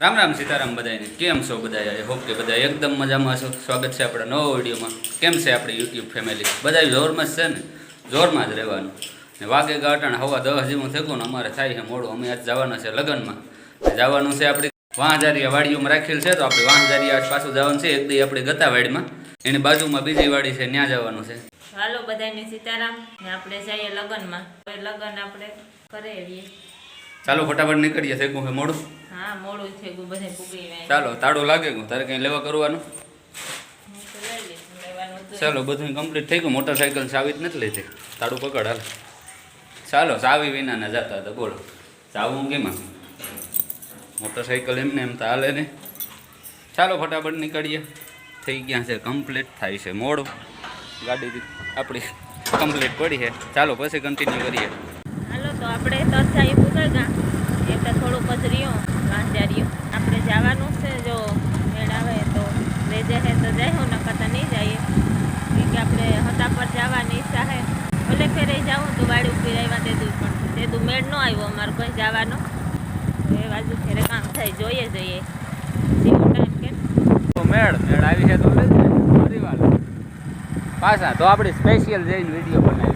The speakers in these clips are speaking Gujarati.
રામ રામ સીતારામ બધાને કેમ છો બધા આઈ હોપ કે બધા એકદમ મજામાં છો. સ્વાગત છે આપણા નવા વિડીયોમાં. કેમ છે આપણી યુટ્યુબ ફેમિલી બધા જોરમાં જ છે ને? જોરમાં જ રહેવાનું. ને વાગે ગાંઠણ, હવા દસ જેવું થયું ને અમારે થાય છે મોડું. અમે આજ જવાના છે લગ્નમાં. જવાનું છે આપણી વાંજારીયા વાડીઓમાં રાખેલ છે, તો આપણે આજ પાછું જવાનું છે. એક દી આપણે ગતા વાડીમાં એની બાજુમાં બીજી વાડી છે ત્યાં જવાનું છે. હાલો બધાને સીતારામ. ને આપણે જઈએ લગ્નમાં. લગ્ન આપણે કરે આવીએ ચાલો ફટાફટ નીકળીએ થઈ ગયું મોડું? હા મોડું ગયું બધે પૂગી ચાલો તાળું લાગે ગયું તારે કંઈ લેવા કરવાનું? તો તો. ચાલો બધું કમ્પ્લીટ થઈ ગયું. મોટરસાઇકલ ચાવી જ નથી લેતી. તાળું પકડ હાલ. ચાલો ચાવી વિનાના જતા હતા બોલો. ચાવું કેમાં? મોટરસાઇકલ એમને એમ તો હાલે ને. ચાલો ફટાફટ નીકળીએ. થઈ ગયા છે કમ્પ્લીટ થાય છે મોડું. ગાડી આપણી કમ્પ્લીટ પડી છે. ચાલો પછી કન્ટિન્યુ કરીએ. હાલો તો આપણે તરસાઈ પૂગા એ તો થોડુંક જ રહ્યું આપણે જવાનું છે જો મેળ આવે તો લે જાય તો જાય ન કરતા નહીં જઈએ. કે આપણે હતા પર જવાની ઈચ્છા છે ભલે ફેરે જાઉં, તો વાડી ઊભી રહેવા તેદું પણ તેદું મેળ ન આવ્યો અમારે કોઈ જવાનો. તો એ બાજુ ફેરે કામ થાય, જોઈએ જઈએ. મેળ મેળ આવી છે તો પાછા, તો આપણે સ્પેશિયલ જઈને વીડિયો બનાવી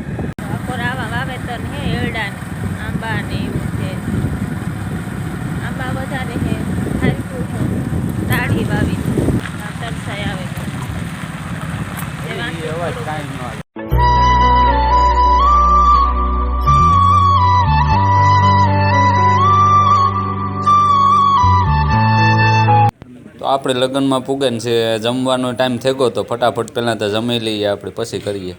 અકોર આવા વાવેતર હે એરડા ને આંબા ને એવું છે આંબા વધારે છે હાલકું છે દાઢી વાવી તરસાઈ આવે. તો. આપણે લગ્નમાં પૂગે ને છે જમવાનો ટાઈમ થઈ ગયો તો ફટાફટ પહેલાં તો જમી લઈએ આપણે પછી કરીએ.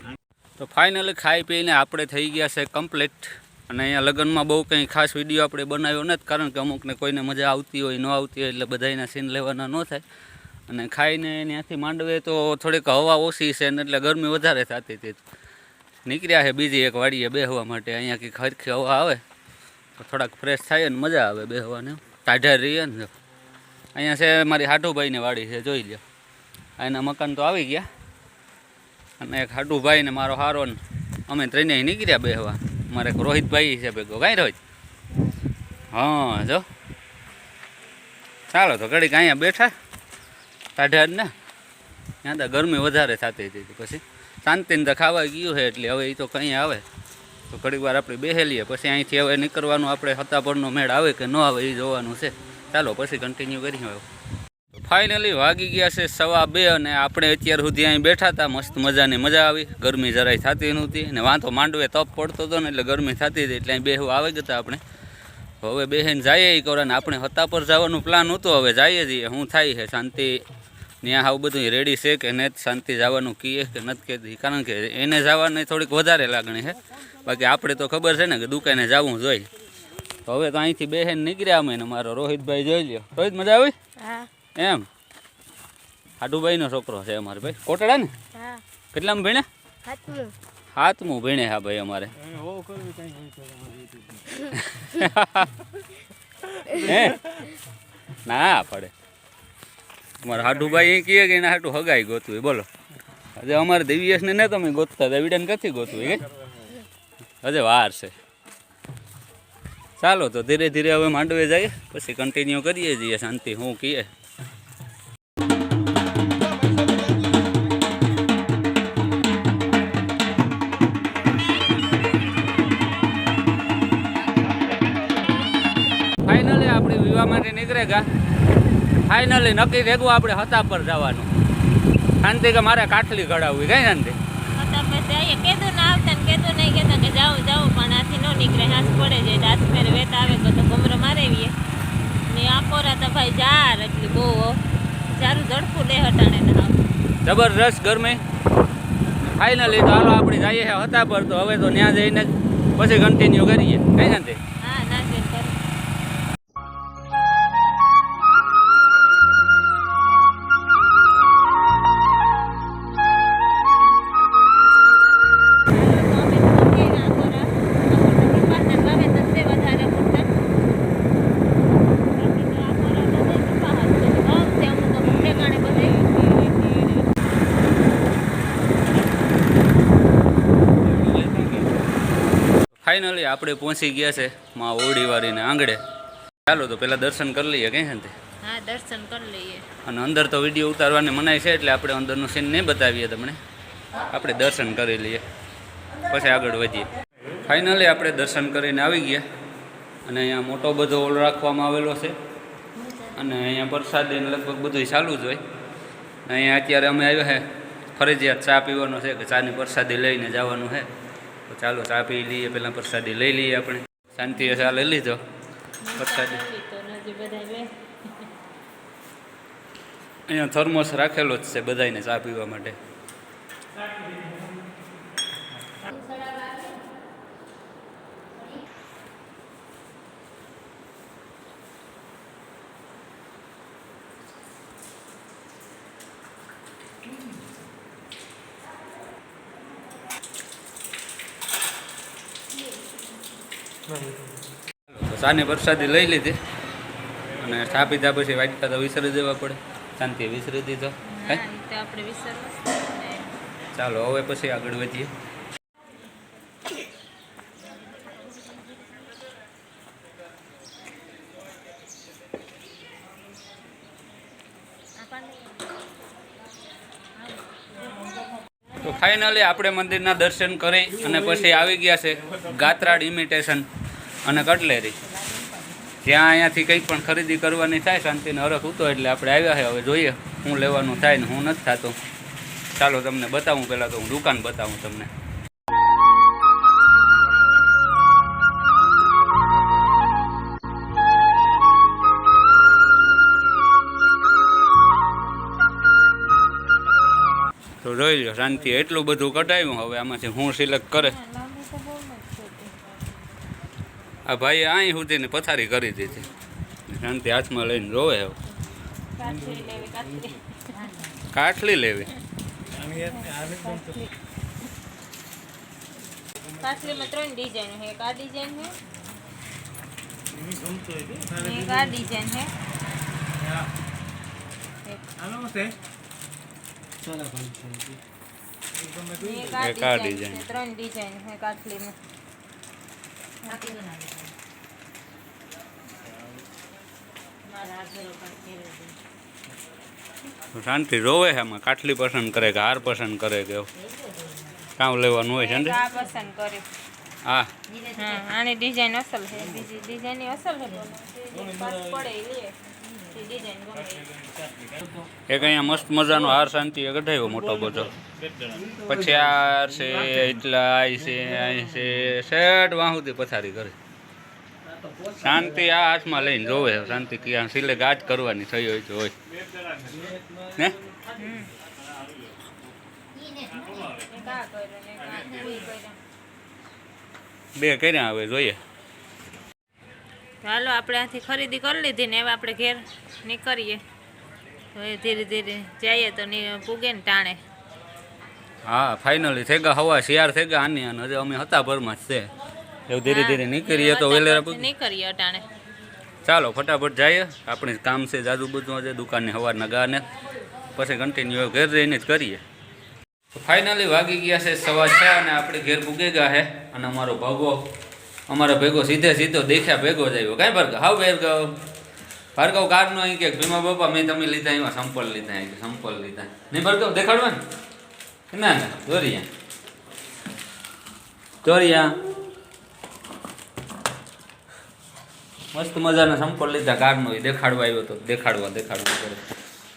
તો ફાઇનલી ખાઈ પીને આપણે થઈ ગયા છે કમ્પ્લીટ અને અહીંયા લગ્નમાં બહુ કંઈ ખાસ વીડિયો આપણે બનાવ્યો નથી, કારણ કે અમુકને કોઈને મજા આવતી હોય, ન આવતી હોય એટલે બધાના સીન લેવાના ન થાય. અને ખાઈને ત્યાંથી માંડવે તો થોડીક હવા ઓછી છે ને એટલે ગરમી વધારે થતી હતી. નીકળ્યા છે બીજી એક વાડીએ બેહવા માટે, અહીંયા કંઈક હરખી હવા આવે, તો થોડાક ફ્રેશ થાય ને મજા આવે બેહવાને. ટાઢા રહીએ ને અહીંયા છે મારી હાટુભાઈની વાડી છે, જોઈ લો એના મકાન તો આવી ગયા. અને એક હાટુભાઈ મારો હારો ને અમે ત્રણેય નીકળ્યા બેહવા. મારે રોહિતભાઈ છે ભેગો. કાંઈ રોહિત? હા, જો. ચાલો, તો ઘડીક અહીંયા બેઠા. સાઢે ને. ત્યાં તો ગરમી વધારે થતી હતી પછી શાંતિને તો ખાવા ગયું છે એટલે હવે એ તો કંઈ આવે. તો ઘડીક વાર આપણે બેહેલીએ, પછી અહીંથી હવે નીકળવાનું આપણે હતાપરનો મેળ આવે કે ન આવે એ જોવાનું છે. ચાલો, પછી કન્ટિન્યુ કરીએ હવે. ફાઇનલી વાગી ગયા છે સવા બે અને આપણે અત્યાર સુધી અહીં બેઠા હતા. મસ્ત મજાની મજા આવી. ગરમી જરાય થતી નહોતી ને વાંધો માંડવે તપ પડતો હતો ને એટલે ગરમી થતી હતી એટલે અહીં બેહવા આવી ગયા આપણે. હવે બેહીને જઈએ એ કરો ને આપણે હતા પર જવાનું પ્લાન હતો હવે જઈએ જઈએ શું થાય છે શાંતિ. ત્યાં આવું બધું રેડી છે કે નથી, શાંતિ જવાનું કીએ કે નથી કહેતી. કારણ કે એને જવાની થોડીક વધારે લાગણી છે. બાકી આપણે તો ખબર છે ને કે દુકાને જવું જોઈએ. હવે તો અહીંથી બેહેન નીકળ્યા અમે મારો રોહિતભાઈ જોઈ લ્યો. રોહિત, મજા આવી? હા. એમ? હાડુભાઈનો છોકરો છે અમારે ભાઈ. કોટડા ને કેટલામાં ભણે? હાથમું ભીણે હા ભાઈ અમારે. હે? ના પડે અમારા હાડુભાઈ એ કહે કે એના હાટું હગાઈ ગોતું હોય. બોલો. હજે અમારે દિવ્યેશને ને તમે ગોતતા હતા વિડન નથી ગોતવું કે? હજે વાર છે. ચાલો તો ધીરે ધીરે હવે માંડવે જઈએ પછી કન્ટિન્યુ કરીએ જઈએ શાંતિ હું કહીએ ફાઇનલી આપણે વિવાહ માટે નીકળે ગા ફાઇનલી નક્કી ભેગું આપણે હતા પર જવાનું. શાંતિ કે મારે કાટલી ઘડાવવી કઈ શાંતિ? કીધું ના આવતા ને કીધું નહીં કહેતા કે જાઉં જાઉં પણ આથી ન નીકળે હાથ પડે જાય દાંત ફેર વેત આવે તો તો મારેવીએ ને આપોરા તો ભાઈ જાર એટલી બહુ જારું ઝડપું લે હટાણે જબરદસ્ત ગરમી. ફાઇનલી તો હાલો આપણે જઈએ હતા પર તો હવે તો ત્યાં જઈને પછી કન્ટિન્યુ કરીએ. કઈ શાંતિ? ફાઇનલી આપણે પહોંચી ગયા છે માં ઓડીવાળીને આંગળે ચાલો તો પહેલાં દર્શન કરી લઈએ કઈ શાંતિ? હા દર્શન કરી લઈએ. અને અંદર તો વીડિયો ઉતારવાની મનાય છે એટલે આપણે અંદરનું સીન નહીં બતાવીએ તમને. આપણે દર્શન કરી લઈએ. પછી આગળ વધીએ. ફાઇનલી આપણે દર્શન કરીને આવી ગયા. અને અહીંયા મોટો બધો ઓલ રાખવામાં આવેલો છે. અને અહીંયા પ્રસાદ લગભગ બધું ચાલુ જ હોય. અહીંયા અત્યારે અમે આવ્યા છે ફરજિયાત ચા પીવાનો છે કે ચાની પ્રસાદી લઈને જવાનું છે તો ચાલો ચા પી લઈએ પહેલાં પ્રસાદી લઈ લઈએ આપણે. શાંતિએ ચા લઈ લીધો? પ્રસાદી. અહીંયા થર્મોસ રાખેલો જ છે બધાને ચા પીવા માટે. ચાની પ્રસાદી લઈ લીધી. અને ચા પીધા પછી વાટકા તો વિસરી દેવા પડે. શાંતિ વિસરી દીધો. ચાલો હવે પછી આગળ વધીએ. તો ફાઇનલી આપણે મંદિરના દર્શન કરી અને પછી આવી ગયા છે ગાત્રાડ ઇમિટેશન અને કટલેરી. જ્યાં અહીંયાથી કંઈક પણ ખરીદી કરવાની થાય શાંતિને હરખ ઉતો એટલે આપણે આવ્યા છે હવે જોઈએ શું લેવાનું થાય ને હું નથી થતું. ચાલો તમને બતાવું પહેલાં તો હું દુકાન બતાવું તમને. તો જોઈ લો, શાંતિ, એટલું બધું કટાવ્યું હવે આમાંથી હું સિલેક્ટ કરે લાંબુ તો બહુ નથી થતું આ ભાઈએ અહીં સુધીની પથારી કરી દીધી. શાંતિ હાથમાં લઈને રોવે હવે કાચરી લેવી. કાચરી કાટલી લેવી કાચરીમાં ત્રણ ડિઝાઇન છે. એક આ ડિઝાઇન છે. એક આ ડિઝાઇન છે. એક એક આ એક આ ડિઝાઇન design. છે. ત્રણ ડિઝાઇન છે કાચલીમાં શાંતિ રોવે છે આમાં કાટલી પસંદ કરે કે હાર પસંદ કરે કે. કામ લેવાનું હોય છે ને? આ પસંદ કરે. હા. હા આની ડિઝાઇન અસલ છે. બીજી ડિઝાઇન અસલ છે પડે એક અહીંયા મસ્ત મજાનો હાર શાંતિ એ કઢાવ્યો મોટો બધો પછી હાર છે, એટલા, આય છે આય છે, શેઠ વાહુદી પથારી કરે. શાંતિ આ હાથમાં લઈને જોવે, શાંતિ ક્યાં સિલે ગાજ કરવાની થઈ હોય તો હોય. કર્યા. બે કર્યા હવે જોઈએ. ચાલો આપણે આથી ખરીદી કરી લીધી ને એવા આપણે ઘેર નીકળીએ. તો એ ધીરે ધીરે જઈએ તો પૂગે ને ટાણે. હા ફાઇનલી થઈ ગયા હવા શિયાર થઈ ગયા આની અને હજી અમે હતા ભરમાં જ છે. એવું ધીરે ધીરે નીકળીએ તો વેલેરા નીકળીએ અટાણે. ચાલો ફટાફટ જઈએ. આપણે કામ છે જાદુ બધું છે દુકાનને હવારના ગાને. પછી કન્ટિન્યુ ઘેર રહીને જ કરીએ. ફાઇનલી વાગી ગયા છે સવા છ અને આપણે ઘેર પૂગી ગયા છે અને અમારો ભાગો અમારો ભેગો સીધે સીધો દેખ્યા ભેગો જ આવ્યો. કાંઈ ભાર્ગવ? હાવ ભાર્ગવ ભાર્ગવ કારનો અહીં કે ભીમા બાપા, મેં તમે લીધા, એમાં સંપલ લીધા અહીં સંપલ લીધા. નહીં ભાર્ગવ દેખાડવા ને. ના ના, દોરિયા. દોરિયા. મસ્ત મજાના સંપલ લીધા કારનો. એ દેખાડવા આવ્યો તો. દેખાડવા દેખાડવા કરે.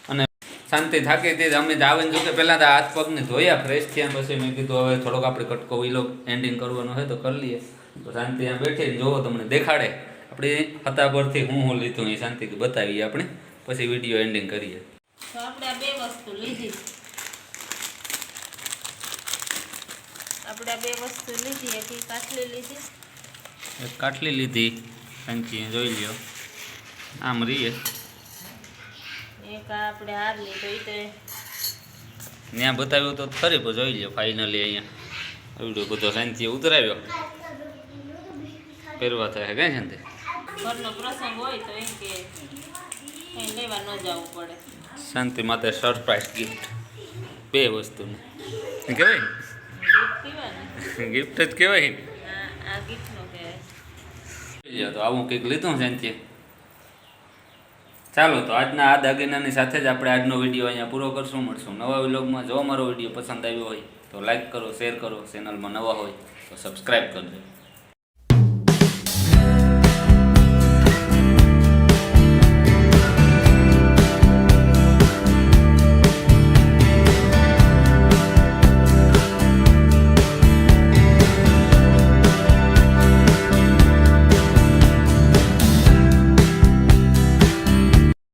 અને શાંતિ થાકી હતી અમે આવીને જો કે પહેલાં તો હાથ પગને ધોયા ફ્રેશ થયા, પછી મેં કીધું હવે થોડોક આપણે કટકો વિલો એન્ડિંગ કરવાનો હોય તો કરી લઈએ. તો શાંતિ ત્યાં બેઠી જોવો તમને દેખાડે. આપણે હતા પરથી હું હું લીધું એ શાંતિથી બતાવીએ આપણે. પછી વીડિયો એન્ડિંગ કરીએ. તો આપણે આ બે વસ્તુ લીધી. આપણે આ બે વસ્તુ લીધી એક ઈ લીધી. એક કાટલી લીધી. શાંતિ જોઈ લ્યો. આમ રહીએ એક આપણે હાર લીધો એ તો. ત્યાં બતાવ્યું તો ખરી પણ જોઈ લ્યો ફાઇનલી અહીંયા. વીડિયો બધો શાંતિ ઉતરાવ્યો. પહેરવા થાય કઈ શાંતિ ઘરનો પ્રસંગ હોય તો એમ કે લેવા ન જવું પડે. શાંતિ માટે સરપ્રાઈઝ ગિફ્ટ બે વસ્તુનું. કહેવાય? ગિફ્ટ જ કહેવાય. આ આ ગિફ્ટનો કહેવાય. તો આવું કંઈક લીધું શાંતિ ચાલો તો આજના આ દાગીનાની સાથે જ આપણે આજનો વીડિયો અહીંયા પૂરો કરશું મળશું નવા વિલોગમાં. જો અમારો વીડિયો પસંદ આવ્યો હોય તો લાઇક કરો શેર કરો ચેનલમાં નવા હોય તો સબસ્ક્રાઈબ કરજો